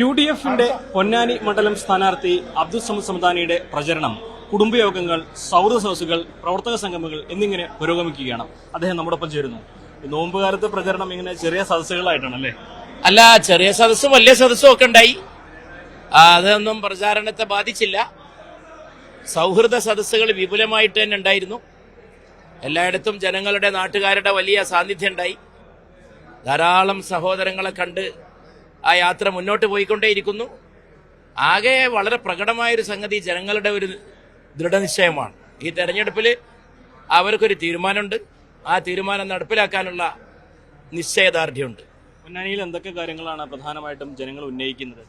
U D എഫിന്റെ പൊന്നാനി മണ്ഡലം സ്ഥാനാർത്ഥി അബ്ദുൾ സമദ് സമദാനിയുടെ പ്രചരണം കുടുംബയോഗങ്ങൾ സൗഹൃദ സദസ്സുകൾ പ്രവർത്തക സംഗമങ്ങൾ എന്നിങ്ങനെ പുരോഗമിക്കുകയാണ്. അദ്ദേഹം നമ്മുടെ ഒപ്പം ചേരുന്നു നോമ്പുകാലത്തെ പ്രചരണം ഇങ്ങനെ ചെറിയ സദസ്സുകളായിട്ടാണല്ലേ? അല്ല ചെറിയ സദസ്സും വലിയ സദസ്സും ഒക്കെ ഉണ്ടായി. അതൊന്നും പ്രചാരണത്തെ ബാധിച്ചില്ല. സൗഹൃദ സദസ്സുകൾ വിപുലമായിട്ട് തന്നെ ഉണ്ടായിരുന്നു. എല്ലായിടത്തും ജനങ്ങളുടെ നാട്ടുകാരുടെ വലിയ സാന്നിധ്യം ഉണ്ടായി. ധാരാളം സഹോദരങ്ങളെ കണ്ട് ആ യാത്ര മുന്നോട്ട് പോയിക്കൊണ്ടേയിരിക്കുന്നു. ആകെ വളരെ പ്രകടമായൊരു സംഗതി ജനങ്ങളുടെ ഒരു ദൃഢനിശ്ചയമാണ്. ഈ തെരഞ്ഞെടുപ്പിൽ അവർക്കൊരു തീരുമാനമുണ്ട്. ആ തീരുമാനം നടപ്പിലാക്കാനുള്ള നിശ്ചയദാർഢ്യമുണ്ട്. മുന്നണിയിൽ എന്തൊക്കെ കാര്യങ്ങളാണ് പ്രധാനമായിട്ടും ജനങ്ങൾ ഉന്നയിക്കുന്നത്?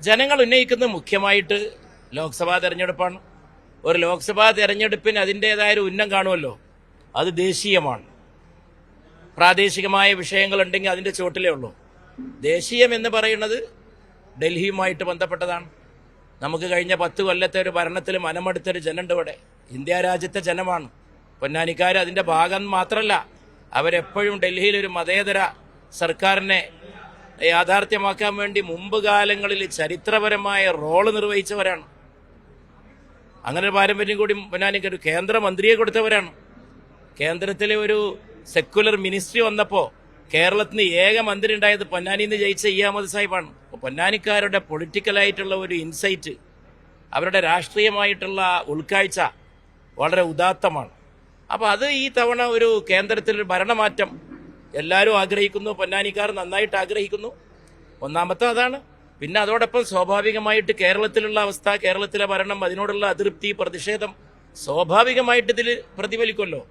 ജനങ്ങൾ ഉന്നയിക്കുന്നത് മുഖ്യമായിട്ട് ലോക്സഭാ തെരഞ്ഞെടുപ്പാണ്. ഒരു ലോക്സഭാ തെരഞ്ഞെടുപ്പിന് അതിന്റെതായ ഒരു ഉന്നം കാണുമല്ലോ. അത് ദേശീയമാണ്. പ്രാദേശികമായ വിഷയങ്ങളുണ്ടെങ്കിൽ അതിന്റെ ചുവട്ടിലേ ഉള്ളൂ. ദേശീയം എന്ന് പറയുന്നത് ഡൽഹിയുമായിട്ട് ബന്ധപ്പെട്ടതാണ്. നമുക്ക് കഴിഞ്ഞ പത്ത് കൊല്ലത്തെ ഒരു ഭരണത്തിൽ മനമെടുത്തൊരു ജനമുണ്ട് ഇവിടെ. ഇന്ത്യ രാജ്യത്തെ ജനമാണ്. പൊന്നാനിക്കാർ അതിന്റെ ഭാഗം മാത്രമല്ല അവരെപ്പോഴും ഡൽഹിയിൽ ഒരു മതേതര സർക്കാരിനെ യാഥാർത്ഥ്യമാക്കാൻ വേണ്ടി മുമ്പ് കാലങ്ങളിൽ ചരിത്രപരമായ റോൾ നിർവഹിച്ചവരാണ്. അങ്ങനെ ഒരു പാരമ്പര്യം കൂടി പൊന്നാനിക്ക് ഒരു കേന്ദ്രമന്ത്രിയെ കൊടുത്തവരാണ്. കേന്ദ്രത്തിലെ ഒരു സെക്യുലർ മിനിസ്ട്രി വന്നപ്പോൾ കേരളത്തിന് ഏക മന്ത്രി ഉണ്ടായത് പൊന്നാനിയിൽ നിന്ന് ജയിച്ച ഇ അഹമ്മദ് സാഹിബാണ്. അപ്പോൾ പൊന്നാനിക്കാരുടെ പൊളിറ്റിക്കലായിട്ടുള്ള ഒരു ഇൻസൈറ്റ് അവരുടെ രാഷ്ട്രീയമായിട്ടുള്ള ഉൾക്കാഴ്ച വളരെ ഉദാത്തമാണ്. അപ്പോൾ അത് ഈ തവണ ഒരു കേന്ദ്രത്തിൽ ഭരണമാറ്റം എല്ലാവരും ആഗ്രഹിക്കുന്നു പൊന്നാനിക്കാർ നന്നായിട്ട് ആഗ്രഹിക്കുന്നു. ഒന്നാമത്തെ അതാണ്. പിന്നെ അതോടൊപ്പം സ്വാഭാവികമായിട്ട് കേരളത്തിലുള്ള അവസ്ഥ കേരളത്തിലെ ഭരണം അതിനോടുള്ള അതൃപ്തി പ്രതിഷേധം സ്വാഭാവികമായിട്ട് ഇതിൽ പ്രതിഫലിക്കുമല്ലോ.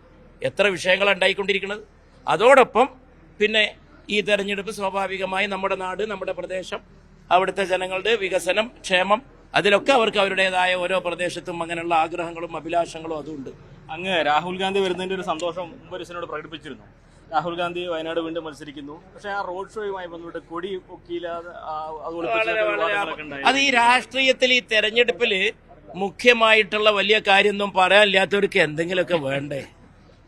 എത്ര വിഷയങ്ങളാണ് ഉണ്ടായിക്കൊണ്ടിരിക്കുന്നത്. അതോടൊപ്പം പിന്നെ ഈ തെരഞ്ഞെടുപ്പ് സ്വാഭാവികമായി നമ്മുടെ നാട് നമ്മുടെ പ്രദേശം അവിടുത്തെ ജനങ്ങളുടെ വികസനം ക്ഷേമം അതിലൊക്കെ അവർക്ക് അവരുടേതായ ഓരോ പ്രദേശത്തും അങ്ങനെയുള്ള ആഗ്രഹങ്ങളും അഭിലാഷങ്ങളും അതുണ്ട്. അങ്ങ് രാഹുൽ ഗാന്ധി വരുന്നതിന്റെ ഒരു സന്തോഷം മുമ്പരിസിനോട് പ്രകടിപ്പിച്ചിരുന്നു. രാഹുൽ ഗാന്ധി വയനാട് വീണ്ടും മത്സരിക്കുന്നു. പക്ഷേ ആ റോഡ് ഷോയുമായി ബന്ധപ്പെട്ട് കൊടി പൊക്കിയില്ലാതെ ആ, അത് ഈ രാഷ്ട്രീയത്തിൽ ഈ തെരഞ്ഞെടുപ്പിൽ മുഖ്യമായിട്ടുള്ള വലിയ കാര്യമൊന്നും പറയാനില്ലാത്തവർക്ക് എന്തെങ്കിലുമൊക്കെ വേണ്ടേ?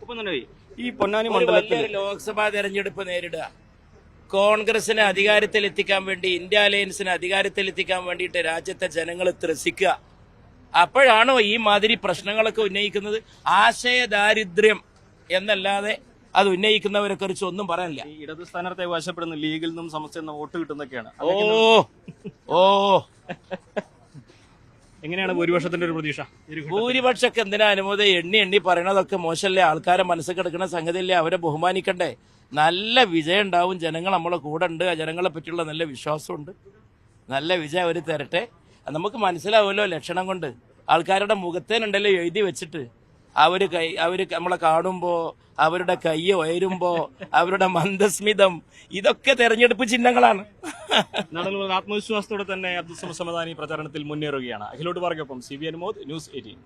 ഒപ്പം തന്നെ ഈ പൊന്നാനി മണ്ഡലത്തിൽ ലോക്സഭാ തെരഞ്ഞെടുപ്പ് നേരിടുക. കോൺഗ്രസിനെ അധികാരത്തിൽ എത്തിക്കാൻ വേണ്ടി ഇന്ത്യ അലയൻസിനെ അധികാരത്തിൽ എത്തിക്കാൻ വേണ്ടിയിട്ട് രാജ്യത്തെ ജനങ്ങൾ ത്രസിക്കുക. അപ്പോഴാണോ ഈ മാതിരി പ്രശ്നങ്ങളൊക്കെ ഉന്നയിക്കുന്നത്? ആശയദാരിദ്ര്യം എന്നല്ലാതെ അത് ഉന്നയിക്കുന്നവരെ കുറിച്ച് ഒന്നും പറയാനില്ല. ഇടത് സ്ഥാനാർത്ഥി അവകാശപ്പെടുന്ന ലീഗിൽ നിന്നും സമസ്യ നിന്നും വോട്ട് കിട്ടുന്നൊക്കെയാണ് ഓ ഓ. എങ്ങനെയാണ് ഭൂരിപക്ഷത്തിന്റെ ഒരു പ്രതീക്ഷ? ഭൂരിപക്ഷമൊക്കെ എന്തിനാ അനുമതി? എണ്ണി എണ്ണി പറയണതൊക്കെ മോശമല്ലേ ആൾക്കാരെ മനസ്സിൽ കിടക്കുന്ന സംഗതിയല്ലേ? അവരെ ബഹുമാനിക്കണ്ടേ? നല്ല വിജയം ഉണ്ടാവും. ജനങ്ങൾ നമ്മളെ കൂടെ ഉണ്ട്. ജനങ്ങളെ പറ്റിയുള്ള നല്ല വിശ്വാസമുണ്ട്. നല്ല വിജയം അവർ തരട്ടെ. നമുക്ക് മനസ്സിലാവുമല്ലോ ലക്ഷണം കൊണ്ട്. ആൾക്കാരുടെ മുഖത്തേനുണ്ടല്ലോ എഴുതി വെച്ചിട്ട്. അവർ കൈ അവർ നമ്മളെ കാണുമ്പോ അവരുടെ കൈ ഉയരുമ്പോ അവരുടെ മന്ദസ്മിതം ഇതൊക്കെ തെരഞ്ഞെടുപ്പ് ചിഹ്നങ്ങളാണ്. ആത്മവിശ്വാസത്തോടെ തന്നെ അബ്ദുൾ സമദാനി പ്രചാരണത്തിൽ മുന്നേറുകയാണ്. അഖിലോട്ട് പറഞ്ഞപ്പം C V Anumod news eighteen.